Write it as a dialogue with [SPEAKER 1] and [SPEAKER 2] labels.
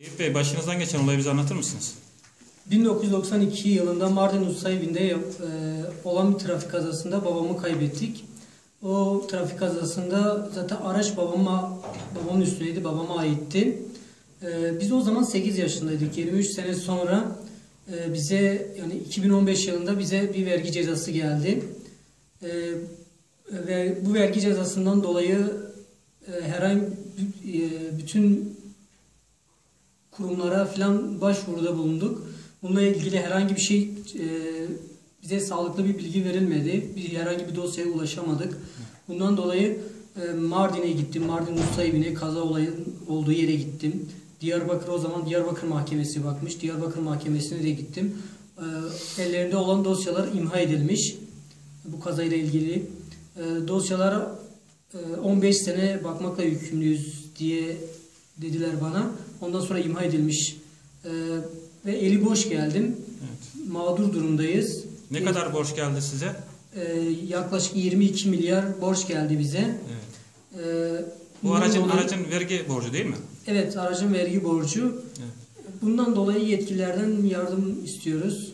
[SPEAKER 1] Eyüp Bey başınızdan geçen olayı bize anlatır mısınız?
[SPEAKER 2] 1992 yılında Mardin Usayibi'nde yap- e, olan bir trafik kazasında babamı kaybettik. O trafik kazasında zaten araç babama babamın üstüneydi, babama aitti. E, biz o zaman 8 yaşındaydık. 23 sene sonra e, bize yani 2015 yılında bize bir vergi cezası geldi. E, ve bu vergi cezasından dolayı e, herhangi e, bütün kurumlara falan başvuruda bulunduk. Bununla ilgili herhangi bir şey e, bize sağlıklı bir bilgi verilmedi. Bir herhangi bir dosyaya ulaşamadık. Bundan dolayı e, Mardin'e gittim. Mardin Nusaybin'e kaza olayının olduğu yere gittim. Diyarbakır o zaman Diyarbakır Mahkemesi bakmış. Diyarbakır Mahkemesi'ne de gittim. E, ellerinde olan dosyalar imha edilmiş. Bu kazayla ilgili. E, dosyalara e, 15 sene bakmakla yükümlüyüz diye dediler bana. Ondan sonra imha edilmiş. E, ve eli boş geldim.
[SPEAKER 1] Evet.
[SPEAKER 2] Mağdur durumdayız.
[SPEAKER 1] Ne kadar borç geldi size?
[SPEAKER 2] E, yaklaşık 22 milyar borç geldi bize.
[SPEAKER 1] Evet.
[SPEAKER 2] E,
[SPEAKER 1] Bu aracın
[SPEAKER 2] dolayı-
[SPEAKER 1] aracın vergi borcu değil mi?
[SPEAKER 2] Evet aracın vergi borcu.
[SPEAKER 1] Evet.
[SPEAKER 2] Bundan dolayı yetkililerden yardım istiyoruz.